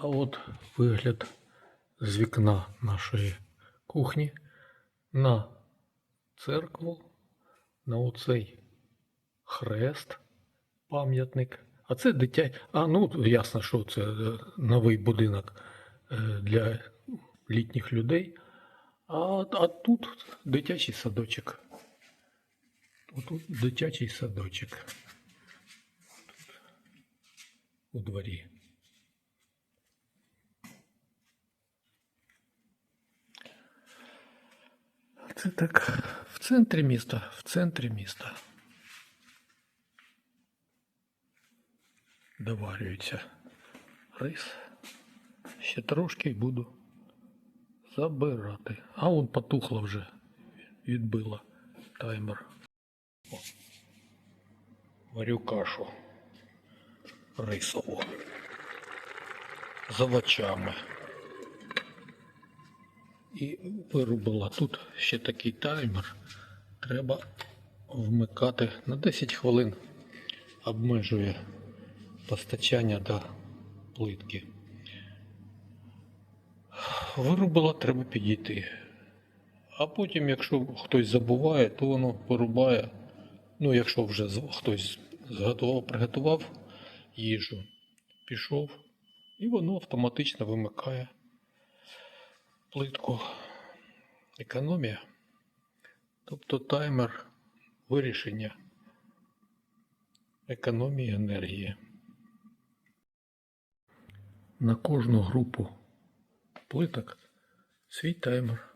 А от вигляд з вікна нашої кухні на церкву, на оцей хрест, пам'ятник. А це дитя. А ну ясно, що це е, новий будинок е, для літніх людей. А, а тут дитячий садочок. Тут дитячий садочок. У дворі. Це так в центрі міста, в центрі міста. Доварюється рис. Ще трошки і буду забирати. А он потухло вже. Відбила таймер. О. Варю кашу рисову. З овочами. І вирубила тут ще такий таймер. Треба вмикати на 10 хвилин. Обмежує постачання до плитки. Вирубила, треба підійти. А потім, якщо хтось забуває, то воно вирубає. Ну, якщо вже хтось зготував, приготував їжу, пішов, і воно автоматично вимикає плитку. Економія. Тобто таймер вирішення економії енергії. На кожну групу плиток свій таймер.